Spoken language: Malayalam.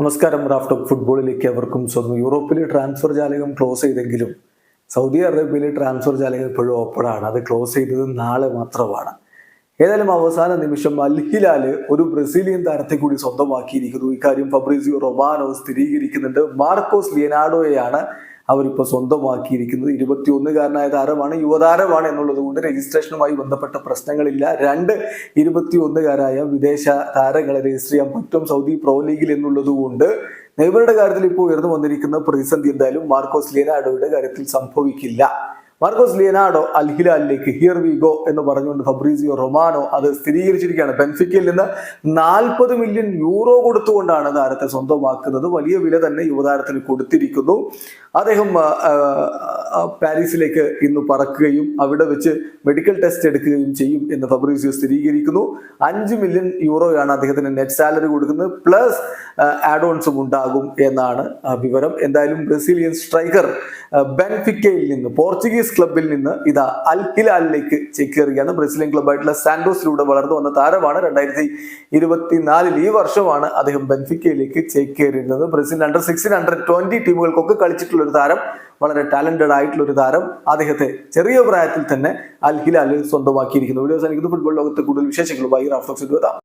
നമസ്കാരം. റാഫ്റ്റ് ഓഫ് ഫുട്ബോളിലേക്ക് അവർക്കും സ്വന്തം യൂറോപ്പിലെ ട്രാൻസ്ഫർ ജാലകം ക്ലോസ് ചെയ്തെങ്കിലും സൗദി അറേബ്യയിലെ ട്രാൻസ്ഫർ ജാലകം ഇപ്പോഴും ഓപ്പണാണ് അത് ക്ലോസ് ചെയ്തത് നാളെ മാത്രമാണ്. ഏതായാലും അവസാന നിമിഷം അൽഹിലാൽ ഒരു ബ്രസീലിയൻ താരത്തെ കൂടി സ്വന്തമാക്കിയിരിക്കുന്നു. ഇക്കാര്യം ഫബ്രീസിയോ റൊമാനോ സ്ഥിരീകരിക്കുന്നുണ്ട്. മാർക്കോസ് ലിയനാഡോയെയാണ് അവരിപ്പോൾ സ്വന്തമാക്കിയിരിക്കുന്നത് ഇരുപത്തിയൊന്നുകാരനായ താരമാണ് യുവതാരമാണ് എന്നുള്ളത് കൊണ്ട് രജിസ്ട്രേഷനുമായി ബന്ധപ്പെട്ട പ്രശ്നങ്ങളില്ല. രണ്ട് ഇരുപത്തിയൊന്നുകാരായ വിദേശ താരങ്ങളെ രജിസ്റ്റർ ചെയ്യാൻ പറ്റും സൗദി പ്രോ ലീഗിൽ എന്നുള്ളത് കൊണ്ട്. നെയ്മറുടെ കാര്യത്തിൽ ഇപ്പോൾ ഉയർന്നു വന്നിരിക്കുന്ന പ്രതിസന്ധി എന്തായാലും മാർക്കോസ് ലിയനാഡോയുടെ കാര്യത്തിൽ സംഭവിക്കില്ല. മാർക്കോസ് ലിയനാഡോ അൽ ഹിലാലിലേക്ക് ഹിയർ വി ഗോ എന്ന് പറഞ്ഞുകൊണ്ട് ഫബ്രീസിയോ റൊമാനോ അത് സ്ഥിരീകരിച്ചിരിക്കുകയാണ്. ബെൻഫിക്കയിൽ നിന്ന് നാൽപ്പത് മില്യൺ യൂറോ കൊടുത്തുകൊണ്ടാണ് താരത്തെ സ്വന്തമാക്കുന്നത്. വലിയ വില തന്നെ യുവതാരത്തിന് കൊടുത്തിരിക്കുന്നു. അദ്ദേഹം പാരീസിലേക്ക് ഇന്ന് പറക്കുകയും അവിടെ വെച്ച് മെഡിക്കൽ ടെസ്റ്റ് എടുക്കുകയും ചെയ്യും എന്ന് ഫബ്രീസിയോ സ്ഥിരീകരിക്കുന്നു. അഞ്ച് മില്യൺ യൂറോയാണ് അദ്ദേഹത്തിന് നെറ്റ് സാലറി കൊടുക്കുന്നത്. പ്ലസ് ആഡോൺസും ഉണ്ടാകും എന്നാണ് വിവരം. എന്തായാലും ബ്രസീലിയൻ സ്ട്രൈക്കർ ബെൻഫിക്കയിൽ നിന്ന് പോർച്ചുഗീസ് ക്ലബിൽ നിന്ന് ഇതാ അൽ ഹിലാലിലേക്ക് ചേക്കേറുകയാണ്. ബ്രസീലിയൻ ക്ലബായിട്ടുള്ള സാന്റോസിലൂടെ വളർന്നു വന്ന താരമാണ് രണ്ടായിരത്തി ഇരുപത്തിനാലിൽ. ഈ വർഷമാണ് അദ്ദേഹം ബെൻഫിക്കയിലേക്ക് ചേക്കേറിയിരുന്നത് Brazil under sixteen under twenty ടീമുകൾക്കൊക്കെ കളിച്ചിട്ടുള്ള ഒരു താരം. വളരെ ടാലന്റഡ് ആയിട്ടുള്ള ഒരു താരം അദ്ദേഹത്തെ ചെറിയ പ്രായത്തിൽ തന്നെ അൽ ഹിലാൽ സ്വന്തമാക്കിയിരിക്കുന്നു. വീഡിയോസ് എനിക്ക് ഫുട്ബോൾ ലോകത്തെ കൂടുതൽ വിശേഷങ്ങളുമായി റാഫ്റ്റോക്സിൽ എത്താം